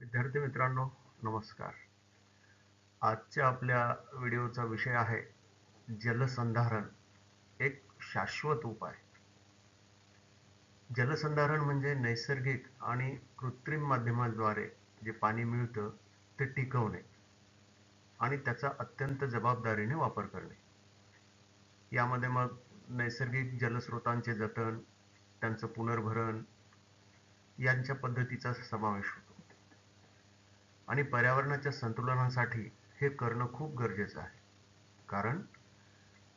विद्यार्थी मित्रांनो नमस्कार. आजच्या आपल्या व्हिडिओचा विषय आहे जलसंधारण. एक शाश्वत उपाय. जलसंधारण म्हणजे नैसर्गिक आणि कृत्रिम माध्यमाद्वारे जे पाणी मिळतं ते टिकवणे आणि त्याचा अत्यंत जबाबदारीने वापर करणे. यामध्ये मग नैसर्गिक जलस्रोतांचे जतन त्यांचं पुनर्भरण यांच्या पद्धतीचा समावेश होतो. आणि पर्यावरणाच्या संतुलनासाठी हे करणं खूप गरजेचं आहे. कारण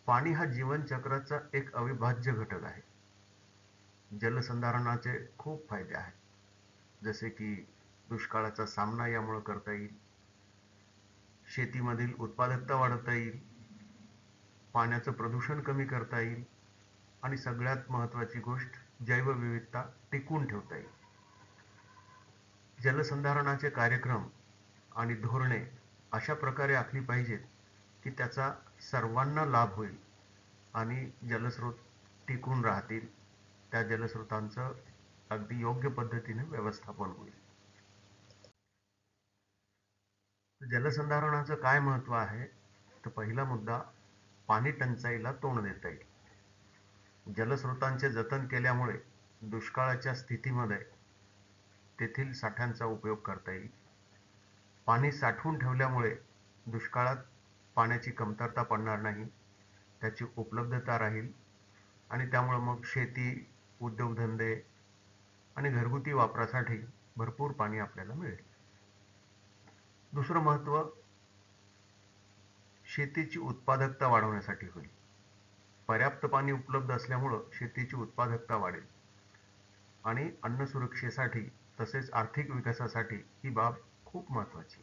पाणी हा जीवनचक्राचा एक अविभाज्य घटक आहे. जलसंधारणाचे खूप फायदे आहेत. जसे की दुष्काळाचा सामना यामुळे करता येईल. शेतीमधील उत्पादकता वाढवता येईल. पाण्याचं प्रदूषण कमी करता येईल. आणि सगळ्यात महत्त्वाची गोष्ट जैवविविधता टिकून ठेवता येईल. जलसंधारणाचे कार्यक्रम आणि धोरणे अशा प्रकारे आखली पाहिजेत की त्याचा सर्वांना लाभ होईल आणि जलस्रोत टिकून राहतील. त्या जलस्रोतांचं अगदी योग्य पद्धतीने व्यवस्थापन होईल. जलसंधारणाचं काय महत्त्व आहे? तर पहिला मुद्दा पाणी टंचाईला तोंड देता येईल. जलस्रोतांचे जतन केल्यामुळे दुष्काळाच्या स्थितीमध्ये तेथील साठ्यांचा उपयोग करता येईल. पाणी साठवून ठेवल्यामुळे दुष्काळात पाण्याची कमतरता पडणार नाही त्याची उपलब्धता राहील आणि त्यामुळं मग शेती उद्योगधंदे आणि घरगुती वापरासाठी भरपूर पाणी आपल्याला मिळेल. दुसरं महत्त्व शेतीची उत्पादकता वाढवण्यासाठी होईल. पर्याप्त पाणी उपलब्ध असल्यामुळं शेतीची उत्पादकता वाढेल आणि अन्न सुरक्षेसाठी तसेच आर्थिक विकासासाठी ही बाब खूप महत्वाची.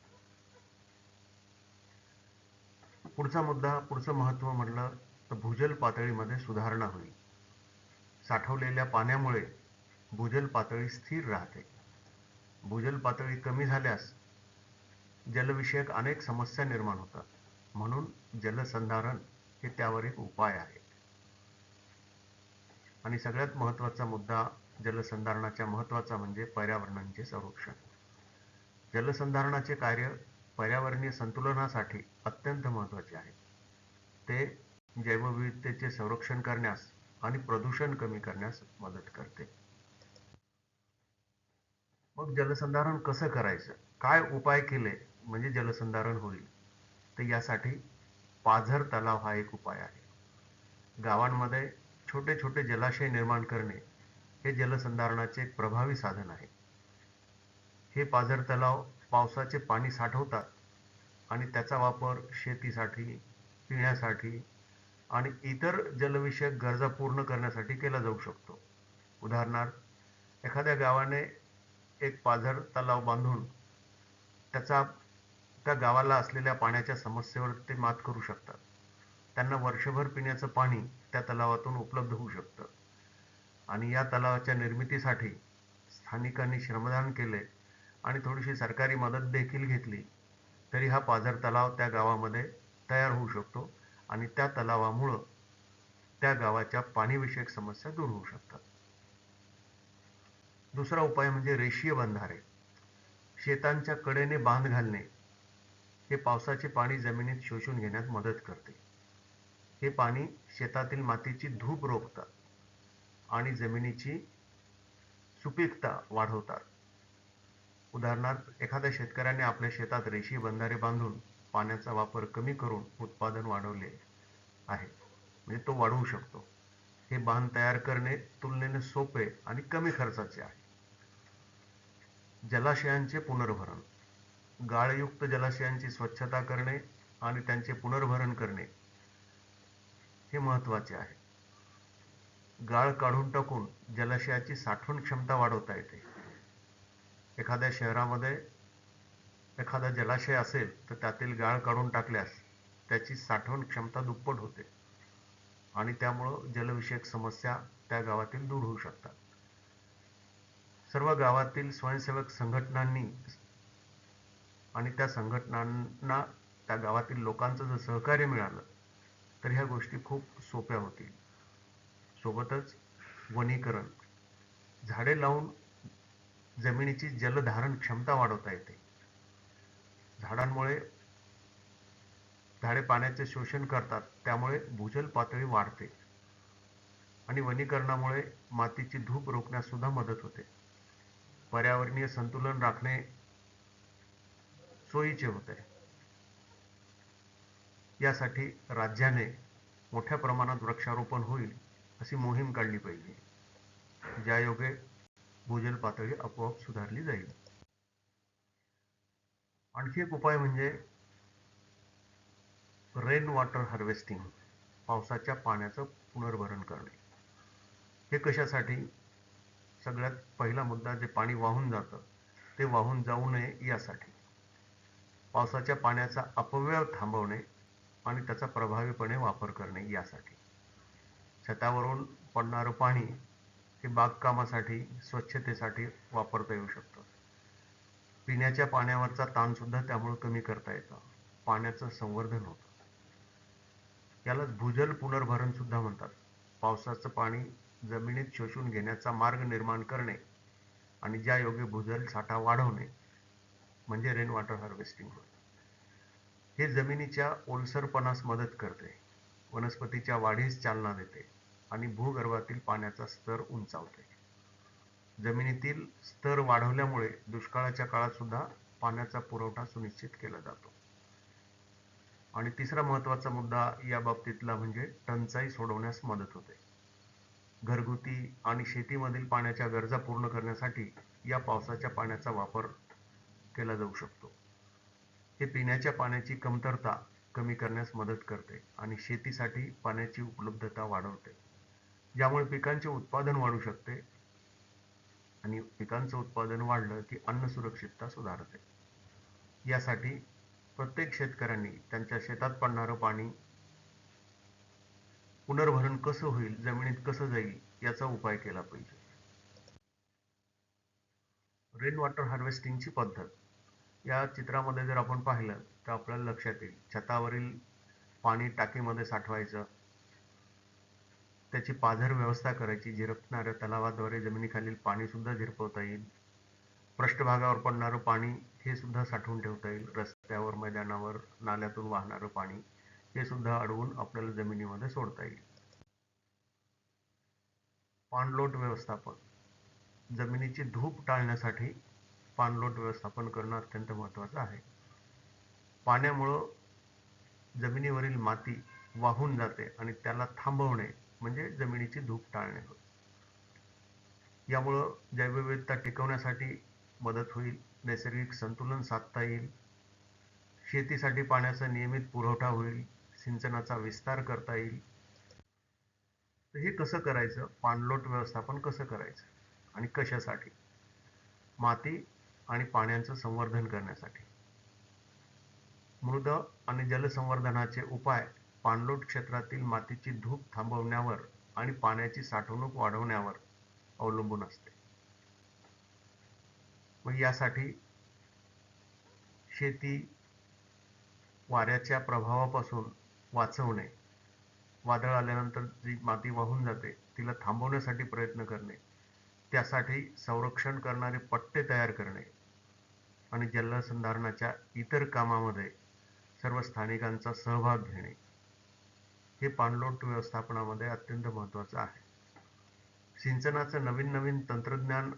पुढचा मुद्दा पुढचं महत्त्व म्हटलं तर भूजल पातळीमध्ये सुधारणा होईल. साठवलेल्या पाण्यामुळे भूजल पातळी स्थिर राहते. भूजल पातळी कमी झाल्यास जलविषयक अनेक समस्या निर्माण होतात. म्हणून जलसंधारण हे त्यावर एक उपाय आहे. आणि सगळ्यात महत्त्वाचा मुद्दा जलसंधारणाच्या महत्त्वाचा म्हणजे पर्यावरणाचे संरक्षण. जलसंधारणाचे कार्य पर्यावरणीय संतुलनासाठी अत्यंत महत्त्वाचे आहे. ते जैवविविधतेचे संरक्षण करण्यास आणि प्रदूषण कमी करण्यास मदत करते. मग जलसंधारण कसं करायचं? काय उपाय केले म्हणजे जलसंधारण होईल? तर यासाठी पाझर तलाव हा एक उपाय आहे. गावांमध्ये छोटे छोटे जलाशय निर्माण करणे हे जलसंधारणाचे एक प्रभावी साधन आहे. हे पाझर तलाव पावसाचे पाणी साठवतात आणि त्याचा वापर शेतीसाठी पिण्यासाठी आणि इतर जलविषयक गरजा पूर्ण करण्यासाठी केला जाऊ शकतो. उदाहरणार्थ एखाद्या गावाने एक पाझर तलाव बांधून त्याचा त्या गावाला असलेल्या पाण्याच्या समस्येवर ते मात करू शकतात. त्यांना वर्षभर पिण्याचं पाणी त्या तलावातून उपलब्ध होऊ शकतं. आणि या तलावाच्या निर्मितीसाठी स्थानिकांनी श्रमदान केले आणि थोडीशी सरकारी मदत देखील घेतली तरी हा पाझर तलाव त्या गावामध्ये तयार होऊ शकतो आणि त्या तलावामुळं त्या गावाच्या पाणीविषयक समस्या दूर होऊ शकतात. दुसरा उपाय म्हणजे रेषीय बंधारे. शेतांच्या कडेने बांध घालणे हे पावसाचे पाणी जमिनीत शोषून घेण्यात मदत करते. हे पाणी शेतातील मातीची धूप रोखतात आणि जमिनीची सुपीकता वाढवतात. उदाहरणार्थ एखाद्या शेतकऱ्याने आपल्या शेतात रेशी बंधारे बांधून पाण्याचा वापर कमी करून उत्पादन वाढवले आहे. म्हणजे तो वाढवू शकतो. हे बांध तयार करणे तुलनेने सोपे आणि कमी खर्चाचे आहे. जलाशयांचे पुनर्भरण. गाळयुक्त जलाशयांची स्वच्छता करणे आणि त्यांचे पुनर्भरण करणे हे महत्त्वाचे आहे. गाळ काढून टाकून जलाशयाची साठवण क्षमता वाढवता येते. एखाद्या शहरामध्ये एखादा जलाशय असेल तर त्यातील गाळ काढून टाकल्यास त्याची साठवण क्षमता दुप्पट होते. आणि त्यामुळं जलविषयक समस्या त्या गावातील दूर होऊ शकतात. सर्व गावातील स्वयंसेवक संघटनांनी आणि त्या संघटनांना त्या गावातील लोकांचं जर सहकार्य मिळालं तर ह्या गोष्टी खूप सोप्या होतील. सोबतच वनीकरण. झाडे लावून जमिनीची जलधारण क्षमता वाढवता येते. झाडांमुळे झाडे पाण्याचे शोषण करतात त्यामुळे भूजल पातळी वाढते आणि वनीकरणामुळे मातीची धूप रोखण्यास सुद्धा मदत होते. पर्यावरणीय संतुलन राखणे सोयीचे होते. यासाठी राज्याने मोठ्या प्रमाणात वृक्षारोपण होईल अशी मोहीम काढली पाहिजे. ज्यायोगे भूजल पातळी आपोआप सुधारली जाईल. आणखी एक उपाय म्हणजे रेन वॉटर हार्वेस्टिंग पावसाच्या पाण्याचं पुनर्भरण करणे. हे कशासाठी? सगळ्यात पहिला मुद्दा जे पाणी वाहून जातं ते वाहून जाऊ नये यासाठी. पावसाच्या पाण्याचा अपव्यय थांबवणे आणि त्याचा प्रभावीपणे वापर करणे यासाठी. छतावरून पडणारं पाणी हे बागकामासाठी स्वच्छतेसाठी वापरता येऊ शकतं. पिण्याच्या पाण्यावरचा ताण सुद्धा त्यामुळे कमी करता येतं. पाण्याचं संवर्धन होतं. यालाच भूजल पुनर्भरण सुद्धा म्हणतात. पावसाचं पाणी जमिनीत शोषून घेण्याचा मार्ग निर्माण करणे आणि ज्या योग्य भूजल साठा वाढवणे म्हणजे रेन वॉटर हार्वेस्टिंग होय. हे जमिनीच्या ओलसरपणास मदत करते. वनस्पतीच्या वाढीस चालना देते. आणि भूगर्भातील पाण्याचा स्तर उंचावते. जमिनीतील स्तर वाढवल्यामुळे दुष्काळाच्या काळात सुद्धा पाण्याचा पुरवठा सुनिश्चित केला जातो. आणि तिसरा महत्त्वाचा मुद्दा या बाबतीतला म्हणजे टंचाई सोडवण्यास मदत होते. घरगुती आणि शेतीमधील पाण्याच्या गरजा पूर्ण करण्यासाठी या पावसाच्या पाण्याचा वापर केला जाऊ शकतो. हे पिण्याच्या पाण्याची कमतरता कमी करण्यास मदत करते आणि शेतीसाठी पाण्याची उपलब्धता वाढवते. ज्यामुळे पिकांचे उत्पादन वाढू शकते आणि पिकांचं उत्पादन वाढलं की अन्न सुरक्षितता सुधारते. यासाठी प्रत्येक शेतकऱ्यांनी त्यांच्या शेतात पडणारं पाणी पुनर्भरण कसं होईल जमिनीत कसं जाईल याचा उपाय केला पाहिजे. रेन वॉटर हार्वेस्टिंगची पद्धत. या चित्रामध्ये जर आपण पाहिलं तर आपल्याला लक्षात येईल छतावरील पाणी टाकीमध्ये साठवायचं त्याची पाझर व्यवस्था करायची झिरपणाऱ्या तलावाद्वारे जमिनीखालील पाणी सुद्धा झिरपवता येईल. पृष्ठभागावर पडणारं पाणी हे सुद्धा साठवून ठेवता येईल. रस्त्यावर मैदानावर नाल्यातून वाहणारं पाणी हे सुद्धा अडवून आपल्याला जमिनीमध्ये सोडता येईल. पाणलोट व्यवस्थापन. जमिनीची धूप टाळण्यासाठी पाणलोट व्यवस्थापन करणं अत्यंत महत्वाचं आहे. पाण्यामुळं जमिनीवरील माती वाहून जाते आणि त्याला थांबवणे म्हणजे जमिनीची धूप टाळणे. होय यामुळं जैवविविधता टिकवण्यासाठी मदत होईल नैसर्गिक संतुलन साधता येईल शेतीसाठी पाण्याचा नियमित पुरवठा होईल सिंचनाचा विस्तार करता येईल. तर हे कसं करायचं? पाणलोट व्यवस्थापन कसं करायचं? आणि कशासाठी? माती आणि पाण्याचं संवर्धन करण्यासाठी. मृद आणि जलसंवर्धनाचे उपाय पाणलोट क्षेत्रातील मातीची धूप थांबवण्यावर आणि पाण्याची साठवणूक वाढवण्यावर अवलंबून असते. मग यासाठी शेती वाऱ्याच्या प्रभावापासून वाचवणे वादळ आल्यानंतर जी माती वाहून जाते तिला थांबवण्यासाठी प्रयत्न करणे त्यासाठी संरक्षण करणारे पट्टे तयार करणे आणि जलसंधारणाच्या इतर कामामध्ये सर्व स्थानिकांचा सहभाग घेणे. हे पाणलोट व्यवस्थापनामध्ये अत्यंत महत्त्वाचं आहे. सिंचनाचं नवीन नवीन तंत्रज्ञान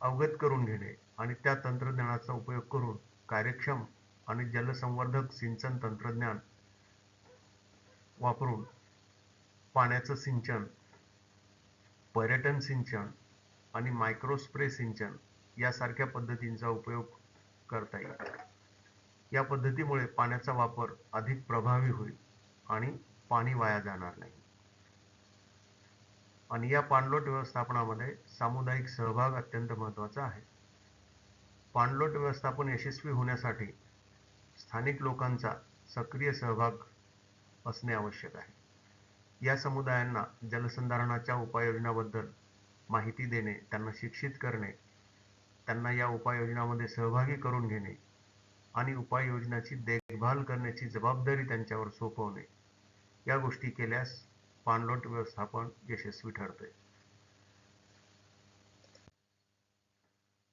अवगत करून घेणे आणि त्या तंत्रज्ञानाचा उपयोग करून कार्यक्षम आणि जलसंवर्धक सिंचन तंत्रज्ञान वापरून पाण्याचं सिंचन पर्यटन सिंचन आणि मायक्रोस्प्रे सिंचन यासारख्या पद्धतींचा उपयोग करता येईल. या पद्धतीमुळे पाण्याचा वापर अधिक प्रभावी होईल. आणि पाणी वाया जाणार नाही. आणि या पाणलोट व्यवस्थापनामध्ये सामुदायिक सहभाग अत्यंत महत्त्वाचा आहे. पाणलोट व्यवस्थापन यशस्वी होण्यासाठी स्थानिक लोकांचा सक्रिय सहभाग असणे आवश्यक आहे. या समुदायांना जलसंधारणाच्या उपाययोजनाबद्दल माहिती देणे त्यांना शिक्षित करणे त्यांना या उपाययोजनामध्ये सहभागी करून घेणे आणि उपाययोजनाची देखभाल करण्याची जबाबदारी त्यांच्यावर सोपवणे या गोष्टी केल्यास पाणलोट व्यवस्थापन यशस्वी ठरते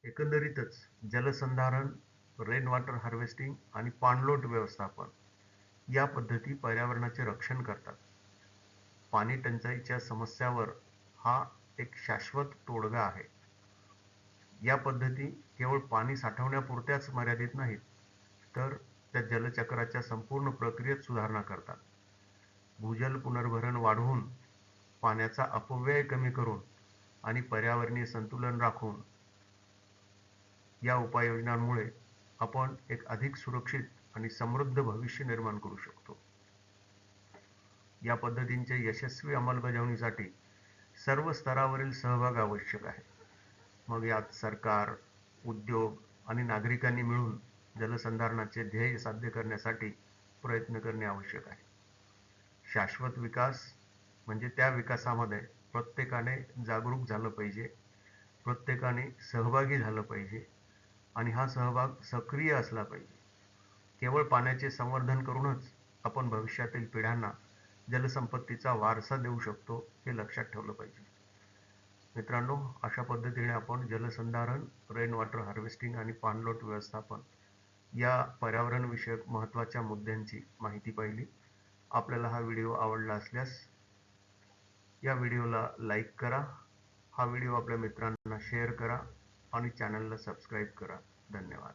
एकंदरीतच जलसंधारण रेन वॉटर हार्वेस्टिंग आणि पाणलोट व्यवस्थापन या पद्धती पर्यावरणाचे रक्षण करतात. पाणी टंचाईच्या समस्यावर हा एक शाश्वत तोडगा आहे. या पद्धती केवळ पाणी साठवण्यापुरत्याच मर्यादित नाहीत तर त्या जलचक्राच्या संपूर्ण प्रक्रियेत सुधारणा करतात. भूजल पुनर्भरण वाढवून पाण्याचा अपव्यय कमी करून आणि पर्यावरणीय संतुलन राखून या उपाययोजनांमुळे आपण एक अधिक सुरक्षित आणि समृद्ध भविष्य निर्माण करू शकतो. या पद्धतींच्या यशस्वी अंमलबजावणीसाठी सर्व स्तरावरील सहभाग आवश्यक आहे. मग यात सरकार उद्योग आणि नागरिकांनी मिळून जलसंधारणाचे ध्येय साध्य करण्यासाठी प्रयत्न करणे आवश्यक आहे. शाश्वत विकास म्हणजे त्या विकासामध्ये प्रत्येकाने जागरूक झालं पाहिजे. प्रत्येकाने सहभागी झालं पाहिजे. आणि हा सहभाग सक्रिय असला पाहिजे. केवळ पाण्याचे संवर्धन करूनच आपण भविष्यातील पिढ्यांना जलसंपत्तीचा वारसा देऊ शकतो हे लक्षात ठेवलं पाहिजे. मित्रांनो अशा पद्धतीने आपण जलसंधारण रेन वॉटर हार्वेस्टिंग आणि पाणलोट व्यवस्थापन या पर्यावरणविषयक महत्त्वाच्या मुद्द्यांची माहिती पाहिली. आपल्याला हा व्हिडिओ आवडला असल्यास या व्हिडिओला लाईक करा हा व्हिडिओ आपल्या मित्रांना शेअर करा आणि चॅनलला सबस्क्राईब करा. धन्यवाद.